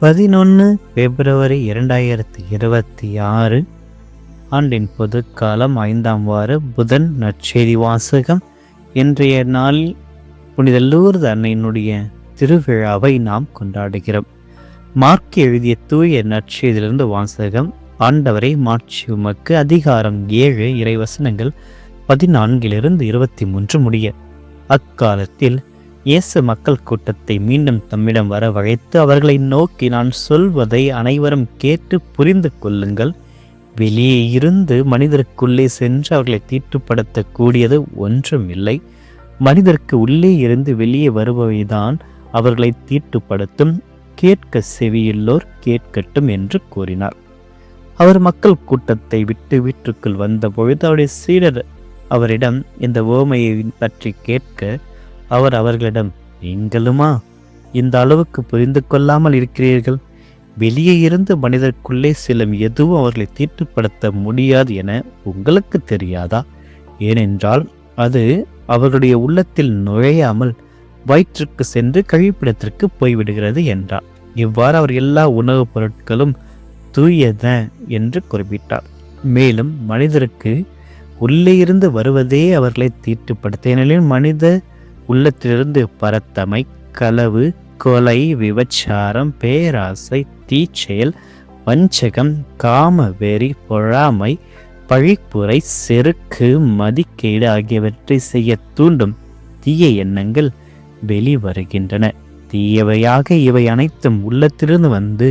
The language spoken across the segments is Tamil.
பதினொன்று பிப்ரவரி இரண்டாயிரத்தி இருபத்தி ஆறு ஆண்டின் பொதுக்காலம் ஐந்தாம் வார புதன் நற்செய்தி வாசகம். இன்றைய நாளில் புனித லூர்து அன்னையினுடைய திருவிழாவை நாம் கொண்டாடுகிறோம். மார்க் எழுதிய தூய நற்செய்தியிலிருந்து வாசகம். ஆண்டவரை மாட்சி உமக்கு அதிகாரம் ஏழு இறைவசனங்கள் பதினான்கிலிருந்து இருபத்தி மூன்று முடிய. அக்காலத்தில் இயேசு மக்கள் கூட்டத்தை மீண்டும் தம்மிடம் வர வரவழைத்து அவர்களை நோக்கி நான் சொல்வதை அனைவரும் கேட்டு புரிந்து கொள்ளுங்கள். வெளியே இருந்து மனிதருக்குள்ளே சென்று அவர்களை தீட்டுப்படுத்தக்கூடியது ஒன்றும் இல்லை. மனிதருக்கு உள்ளே இருந்து வெளியே வருபவைதான் அவர்களை தீட்டுப்படுத்தும். கேட்க செவியுள்ளோர் கேட்கட்டும் என்று கூறினார். அவர் மக்கள் கூட்டத்தை விட்டு வீட்டுக்குள் வந்த பொழுது அவருடைய சீடர் அவரிடம் இந்த ஓமையை பற்றி கேட்க அவர் அவர்களிடம் நீங்களுமா? இந்த அளவுக்கு புரிந்து கொள்ளாமல் இருக்கிறீர்கள். வெளியே இருந்து மனிதருக்குள்ளே செல்லும் எதுவும் அவர்களை தீட்டுப்படுத்த முடியாது என உங்களுக்கு தெரியாதா? ஏனென்றால் அது அவர்களுடைய உள்ளத்தில் நுழையாமல் வயிற்றுக்கு சென்று கழிப்பிடத்திற்கு போய்விடுகிறது என்றார். இவ்வாறு அவர் எல்லா உணவுப் பொருட்களும் தூயத என்று குறிப்பிட்டார். மேலும் மனிதருக்கு உள்ளே இருந்து வருவதே அவர்களை தீட்டுப்படுத்த ஏனெனில் மனித உள்ளத்திலிருந்து பரத்தமை களவு கொலை விபச்சாரம் பேராசை தீச்செயல் வஞ்சகம் காம வெறி பொறாமை பழிப்புரை செருக்கு மதிக்கேடு ஆகியவற்றை செய்ய தூண்டும் தீய எண்ணங்கள் வெளிவருகின்றன. தீயவையாக இவை அனைத்தும் உள்ளத்திலிருந்து வந்து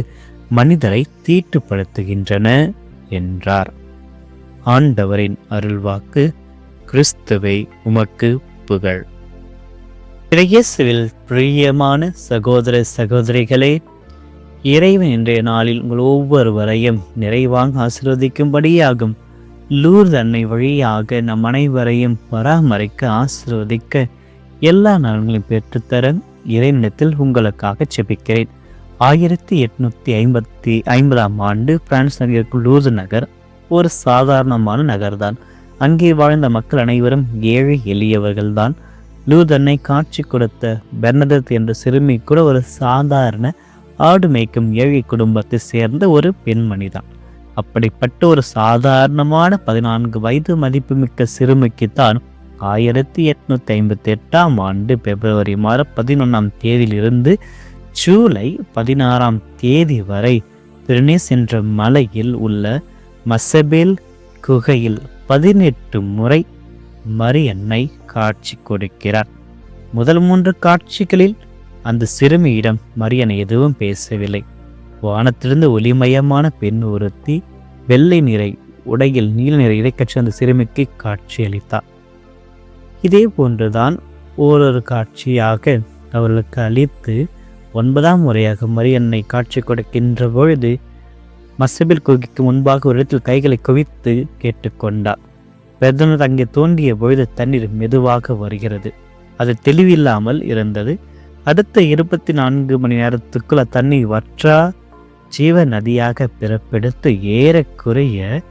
மனிதரை தீட்டுப்படுத்துகின்றன என்றார். ஆண்டவரின் அருள்வாக்கு கிறிஸ்துவை உமக்கு புகழ். இயேசுவில் பிரியமான சகோதர சகோதரிகளே இறைவன் இன்றைய நாளில் உங்கள் ஒவ்வொருவரையும் நிறைவாக ஆசிர்வதிக்கும்படியாகும் லூர் தன்னை வழியாக நம் அனைவரையும் பராமரிக்க ஆசீர்வதிக்க எல்லா நலன்களையும் பெற்றுத்தர இறைவனத்தில் உங்களுக்காக செபிக்கிறேன். ஆயிரத்தி எட்நூத்தி ஐம்பத்தி ஐம்பதாம் ஆண்டு பிரான்ஸ் நகருக்கு லூர்து நகர் ஒரு சாதாரணமான நகர்தான். அங்கே வாழ்ந்த மக்கள் அனைவரும் ஏழை எளியவர்கள்தான். லூதனை காட்சி கொடுத்த பெர்னதத் என்ற சிறுமி கூட ஒரு சாதாரண ஆடு மேய்க்கும் ஏழை குடும்பத்தை சேர்ந்த ஒரு பெண்மணி தான் அப்படிப்பட்ட ஒரு சாதாரணமான பதினான்கு வயது மதிப்புமிக்க சிறுமிக்குத்தான் ஆயிரத்தி எட்நூத்தி ஐம்பத்தி எட்டாம் ஆண்டு பிப்ரவரி மாதம் பதினொன்றாம் தேதியிலிருந்து ஜூலை பதினாறாம் தேதி வரை பிரினேஸ் என்ற மலையில் உள்ள மசபேல் குகையில் பதினெட்டு முறை மரியன்னை காட்சி கொடுக்கிறார். முதல் மூன்று காட்சிகளில் அந்த சிறுமியிடம் மரியன் எதுவும் பேசவில்லை. வானத்திலிருந்து ஒளிமயமான பெண் ஒருத்தி வெள்ளை நிறை உடையில் நீல நிற இடைக்கட்சி அந்த சிறுமிக்கு காட்சியளித்தார் இதே போன்றுதான் ஓரொரு காட்சியாக அவர்களுக்கு அளித்து ஒன்பதாம் முறையாக மரியன்னை காட்சி கொடுக்கின்ற பொழுது மசபில் குகைக்கு முன்பாக ஒரு இடத்தில் கைகளை குவித்து கேட்டுக்கொண்டார் பெர்தனத் அங்கே தோன்றிய பொழுது தண்ணீர் மெதுவாக வருகிறது. அது தெளிவில்லாமல் இருந்தது. அடுத்த இருபத்தி நான்கு மணி நேரத்துக்குள் அத்தண்ணீர் வற்றா ஜீவ நதியாக பிறப்பெடுத்து ஏறக்குறைய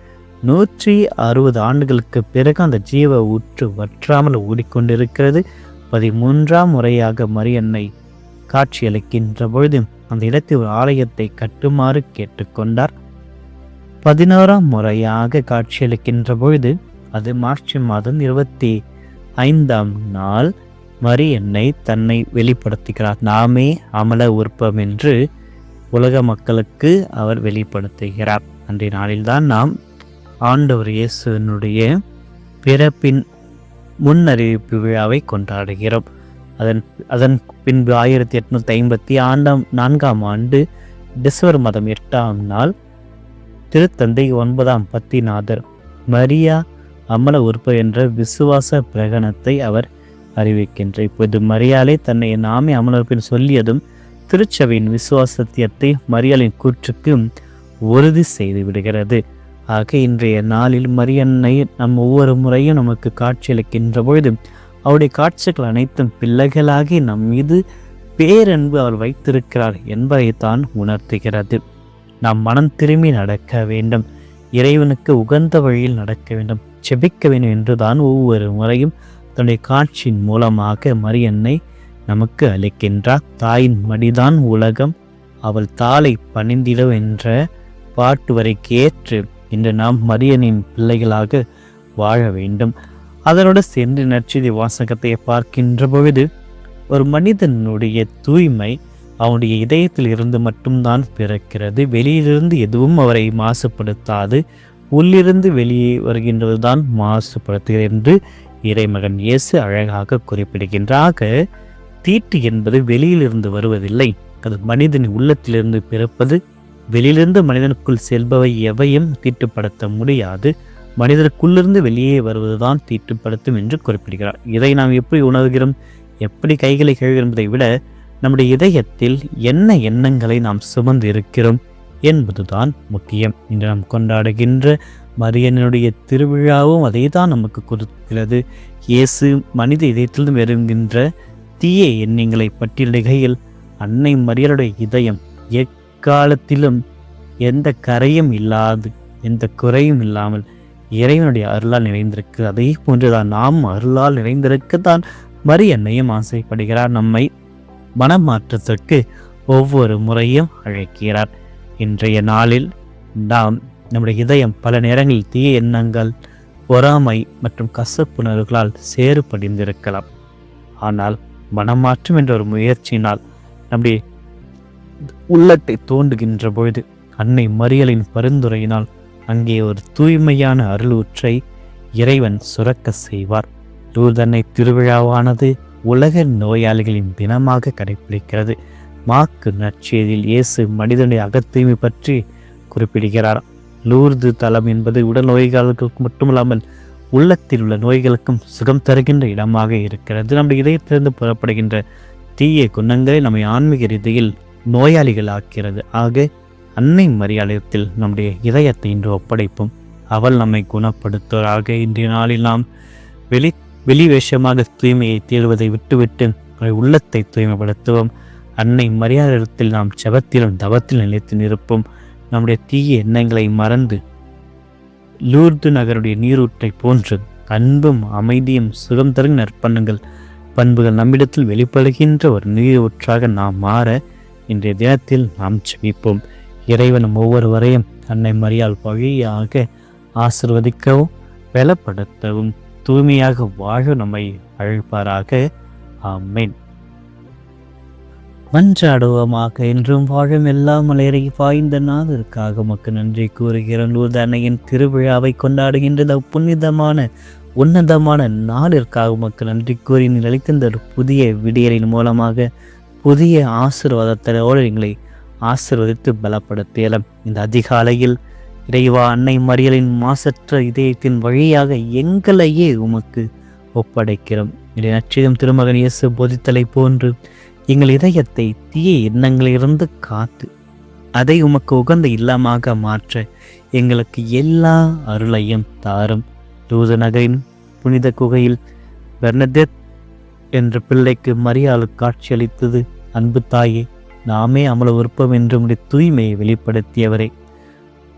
நூற்றி அறுபது ஆண்டுகளுக்கு பிறகு அந்த ஜீவ ஊற்று வற்றாமல் ஓடிக்கொண்டிருக்கிறது. பதிமூன்றாம் முறையாக மரியன்னை காட்சியளிக்கின்ற பொழுது அந்த இடத்தில் ஒரு ஆலயத்தை கட்டுமாறு கேட்டுக்கொண்டார். பதினோராம் முறையாக காட்சியளிக்கின்ற பொழுது அது மார்ச் மாதம் இருபத்தி ஐந்தாம் நாள். மரியன்னை தன்னை வெளிப்படுத்துகிறார். நாமே அமல உற்பம் என்று உலக மக்களுக்கு அவர் வெளிப்படுத்துகிறார். அன்றைய நாளில்தான் நாம் ஆண்டவர் இயேசுனுடைய பிறப்பின் முன்னறிவிப்பு விழாவை கொண்டாடுகிறோம். அதன் அதன் பின்பு ஆயிரத்தி எட்நூத்தி ஐம்பத்தி ஆண்டாம் நான்காம் ஆண்டு டிசம்பர் மாதம் எட்டாம் நாள் திருத்தந்தை ஒன்பதாம் பத்திநாதர் மரியா அமல உறுப்பு என்ற விசுவாச பிரகடனத்தை அவர் அறிவிக்கின்றார் இப்போது மரியாலை தன்னை நாமே அமலர்ப்பின் சொல்லியதும் திருச்சபையின் விசுவாசத்தியத்தை மரியாளின் கூற்றுக்கு உறுதி செய்து விடுகிறது. ஆக இன்றைய நாளில் மரியன்னை நம் ஒவ்வொரு முறையும் நமக்கு காட்சியளிக்கின்ற பொழுது அவருடைய காட்சிகள் அனைத்தும் பிள்ளைகளாகி நம் மீது பேரன்பு அவர் வைத்திருக்கிறார் என்பதைத்தான் உணர்த்துகிறது. நாம் மனம் திரும்பி நடக்க வேண்டும். இறைவனுக்கு உகந்த வழியில் நடக்க வேண்டும். செபிக்க வேண்டும் என்றுதான் ஒவ்வொரு முறையும் தன்னுடைய காட்சியின் மூலமாக மரியன்னை நமக்கு அளிக்கின்றார். தாயின் மடிதான் உலகம் அவள் தாளை பணிந்திடும் என்ற பாட்டு வரைக்கேற்று இன்று நாம் மரியனின் பிள்ளைகளாக வாழ வேண்டும். அதனோடு சென்று நற்செய்தி வாசகத்தை பார்க்கின்ற பொழுது ஒரு மனிதனுடைய தூய்மை அவனுடைய இதயத்தில் இருந்து மட்டும்தான் பிறக்கிறது. வெளியிலிருந்து எதுவும் அவரை மாசுபடுத்தாது. உள்ளிருந்து வெளியே வருகின்றதுதான் மாசுபடுத்துகிறது என்று இறைமகன் இயேசு அழகாக குறிப்பிடுகின்றாக தீட்டு என்பது வெளியிலிருந்து வருவதில்லை. அது மனிதன் உள்ளத்திலிருந்து பிறப்பது வெளியிலிருந்து மனிதனுக்குள் செல்பவை எவையும் தீட்டுப்படுத்த முடியாது. மனிதனுக்குள்ளிருந்து வெளியே வருவதுதான் தீட்டுப்படுத்தும் என்று குறிப்பிடுகிறார். இதை நாம் எப்படி உணர்கிறோம்? எப்படி கைகளை கழுகிறோம் என்பதை விட நம்முடைய இதயத்தில் என்ன எண்ணங்களை நாம் சுமந்து இருக்கிறோம்? என்பதுதான் முக்கியம். இன்று நாம் கொண்டாடுகின்ற மரியனுடைய திருவிழாவும் அதை தான் நமக்கு கொடுக்கிறது. இயேசு மனித இதயத்திலிருந்து வருகின்ற தீய எண்ணங்களை பட்டியலிடுகையில் அன்னை மரியனுடைய இதயம் எக்காலத்திலும் எந்த கரையும் இல்லாது எந்த குறையும் இல்லாமல் இறைவனுடைய அருளால் நிறைந்திருக்கு. அதே போன்றுதான் நாம் அருளால் நிறைந்திருக்கத்தான் மரியன்னையும் ஆசைப்படுகிறார். நம்மை மனமாற்றத்திற்கு ஒவ்வொரு முறையும் அழைக்கிறார். இன்றைய நாளில் நாம் நம்முடைய இதயம் பல நேரங்களில் தீய எண்ணங்கள் பொறாமை மற்றும் கசப்புணர்வுகளால் சேறு படிந்திருக்கலாம் ஆனால் மனமாற்றம் என்ற ஒரு முயற்சியினால் நம்முடைய உள்ளத்தை தோண்டுகின்ற பொழுது அன்னை மறியலின் பரிந்துரையினால் அங்கே ஒரு தூய்மையான அருளூற்றை இறைவன் சுரக்க செய்வார். லூர்தன்னை திருவிழாவானது உலக நோயாளிகளின் தினமாக கடைபிடிக்கிறது மாக்கு நற்செய்தியில் இயேசு மனிதனுடைய அகத்தூய்மை பற்றி குறிப்பிடுகிறார். லூர்து தலம் என்பது உடல் நோய்களுக்கு மட்டுமல்லாமல் உள்ளத்தில் உள்ள நோய்களுக்கும் சுகம் தருகின்ற இடமாக இருக்கிறது. நம்முடைய இதயத்திலிருந்து புறப்படுகின்ற தீய குணங்களை நம்மை ஆன்மீக ரீதியில் நோயாளிகள் ஆக்கிறது ஆக அன்னை மரியாதையத்தில் நம்முடைய இதயத்தை இன்று ஒப்படைப்போம். அவள் நம்மை குணப்படுத்துவராக. இன்றைய நாளில் நாம் வெளி வெளி வேஷமாக தூய்மையை தேடுவதை விட்டுவிட்டு உள்ளத்தை தூய்மைப்படுத்துவோம். அன்னை மரியாதத்தில் நாம் செபத்திலும் தவத்தில் நிலைத்து நிற்போம். நம்முடைய தீய எண்ணங்களை மறந்து லூர்து நகருடைய நீரூற்றை போன்று அன்பும் அமைதியும் சுகம் தரும் நற்பண்ணுங்கள். பண்புகள் நம்மிடத்தில் வெளிப்படுகின்ற ஒரு நீரூற்றாக நாம் மாற இன்றைய தினத்தில் நாம் செபிப்போம். இறைவனும் ஒவ்வொருவரையும் அன்னை மரியால் வழியாக ஆசிர்வதிக்கவும் பலப்படுத்தவும் தூய்மையாக வாழ நம்மை அழைப்பாராக. ஆமேன். மன்றாடுவோமாக என்றும் வாழும் எல்லாம் மலையறை பாய்ந்த நாதிற்காக மக்கு நன்றி கூறுகிறோம் லூர்த அன்னையின் திருவிழாவை கொண்டாடுகின்ற புனிதமான உன்னதமான நாளிற்காக மக்கள் நன்றி கூறி அளிக்கின்ற ஒரு புதிய விடியலின் மூலமாக புதிய ஆசிர்வாதத்தோடு எங்களை ஆசிர்வதித்து பலப்படுத்தியலம். இந்த அதிகாலையில் இறைவா அன்னை மறியலின் மாசற்ற இதயத்தின் வழியாக எங்களையே உமக்கு ஒப்படைக்கிறோம். இதை நச்சிதம் திருமகன் இயேசு போதித்தலை போன்று எங்கள் இதயத்தை தீய எண்ணங்களிலிருந்து காத்து அதை உமக்கு உகந்த இல்லமாக மாற்ற எங்களுக்கு எல்லா அருளையும் தாரும். தூத நகரின் புனித குகையில் பெர்னதெத் என்ற பிள்ளைக்கு மரியாதை காட்சியளித்தது அன்பு தாயே நாமே அமல விருப்பம் என்று உடைய தூய்மையை வெளிப்படுத்தியவரே.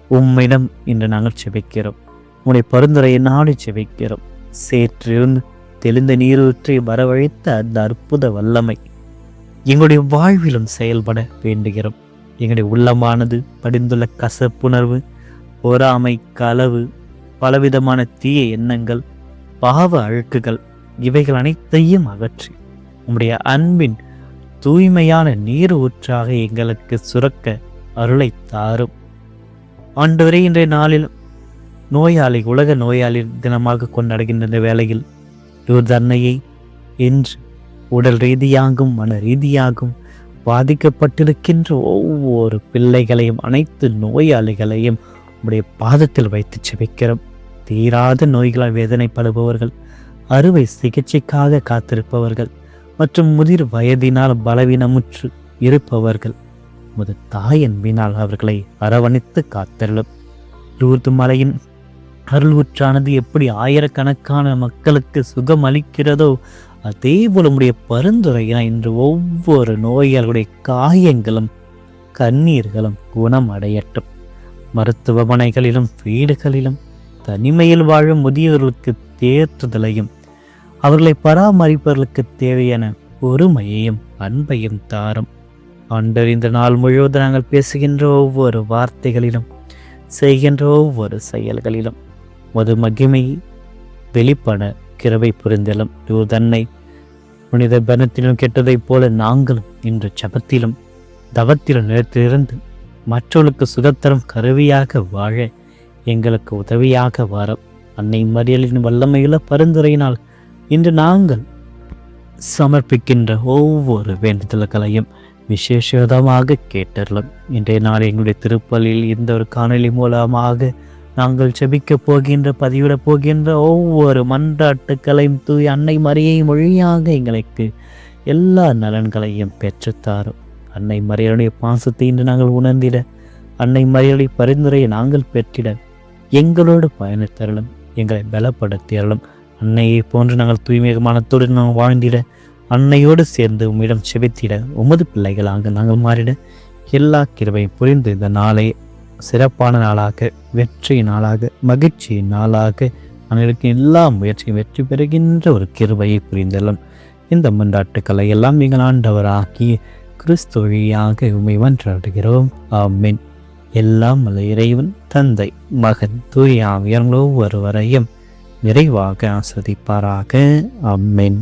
உம்மிடம் இன்று நாங்கள் செபிக்கிறோம். உன்னை பரிந்துரையை நாடி செபிக்கிறோம். சேற்றிருந்து தெளிந்த நீரூற்றை வரவழைத்த அந்த அற்புத வல்லமை எங்களுடைய வாழ்விலும் செயல்பட வேண்டுகிறோம். எங்களுடைய உள்ளமானது படிந்துள்ள கசப்புணர்வு பொறாமை களவு பலவிதமான தீய எண்ணங்கள் பாவ அழுக்குகள் இவைகள் அனைத்தையும் அகற்றி உம்முடைய அன்பின் தூய்மையான நீர் ஊற்றாக எங்களுக்கு சுரக்க அருளை தாரும். ஆண்டவரே இன்றைய நாளில் நோயாளி உலக நோயாளி தினமாக கொண்டாடுகின்ற இந்த வேளையில் தன்னையை என்று உடல் ரீதியாகும் மன ரீதியாகும் பாதிக்கப்பட்டிருக்கின்ற ஒவ்வொரு பிள்ளைகளையும் அனைத்து நோயாளிகளையும் உடைய பாதத்தில் வைத்து செபிக்கிறோம். தீராத நோய்களால் வேதனைப்படுபவர்கள் அறுவை சிகிச்சைக்காக காத்திருப்பவர்கள் மற்றும் முதிர் வயதினால் பலவீனமுற்று இருப்பவர்கள் முது தாயன்பினால் அவர்களை அரவணைத்து காத்தருளும். லூர்து மலையின் அருள் ஊற்றானது எப்படி ஆயிரக்கணக்கான மக்களுக்கு சுகம் அளிக்கிறதோ அதே போல உடைய பரிந்துரையினால் இன்று ஒவ்வொரு நோயாளர்களுடைய காயங்களும் கண்ணீர்களும் குணம் அடையட்டும் மருத்துவமனைகளிலும் வீடுகளிலும் தனிமையில் வாழும் முதியவர்களுக்கு தேற்றுதலையும் அவர்களை பராமரிப்பவர்களுக்கு தேவையான பொறுமையையும் அன்பையும் தாரும். ஆண்டவர் இந்த நாள் முழுவதும் நாங்கள் பேசுகின்ற ஒவ்வொரு வார்த்தைகளிலும் செய்கின்ற ஒவ்வொரு செயல்களிலும் மது மகிமை வெளிப்பட கிருபை புரிந்தலும் தன்னை புனித பனத்திலும் கெட்டதைப் போல நாங்களும் இன்று ஜபத்திலும் தவத்திலும் நிலத்திலிருந்து மற்றவர்களுக்கு சுகத்தரம் கருவியாக வாழ எங்களுக்கு உதவியாக வர அன்னை மறியலின் வல்லமையில பரிந்துரையினால் இன்று நாங்கள் சமர்ப்பிக்கின்ற ஒவ்வொரு வேண்டுதல்களையும் விசேஷமாக கேட்டறலும் இன்றைய நாள் எங்களுடைய திருப்பலியில் இந்த ஒரு காணொளி மூலமாக நாங்கள் செபிக்க போகின்ற பதிவிட போகின்ற ஒவ்வொரு மன்றாட்டுக்களையும் தூய் அன்னை மரியை மொழியாக எங்களுக்கு எல்லா நலன்களையும் பெற்றுத்தாரும். அன்னை மரியனுடைய பாசத்தை இன்று நாங்கள் உணர்ந்திட அன்னை மரியனுடைய பரிந்துரையை நாங்கள் பெற்றிட எங்களோடு பயணித்தரலும் எங்களை பலப்படுத்தியறலும் அன்னையை போன்று நாங்கள் தூய்மை மனத்தோடு நாங்கள் வாழ்ந்திட அன்னையோடு சேர்ந்து உம்மிடம் செபித்திட உமது பிள்ளைகளாக நாங்கள் மாறிட எல்லா கிருபையும் புரிந்து இந்த நாளை சிறப்பான நாளாக வெற்றி நாளாக மகிழ்ச்சி நாளாக அனைவருக்கு எல்லா முயற்சியும் வெற்றி பெறுகின்ற ஒரு கிருபையை புரிந்தலும் இந்த மன்றாட்டுக்களை எல்லாம் நீங்கள் ஆண்டவராகி கிறிஸ்து வழியாக உண்மை மன்றாடுகிறோம். ஆமீன். எல்லாம் அல்ல இறைவன் தந்தை மகன் தூய ஆவியர் ஒருவரையும் நிறைவாக ஆஸ்வதிப்பாராக அம்மென்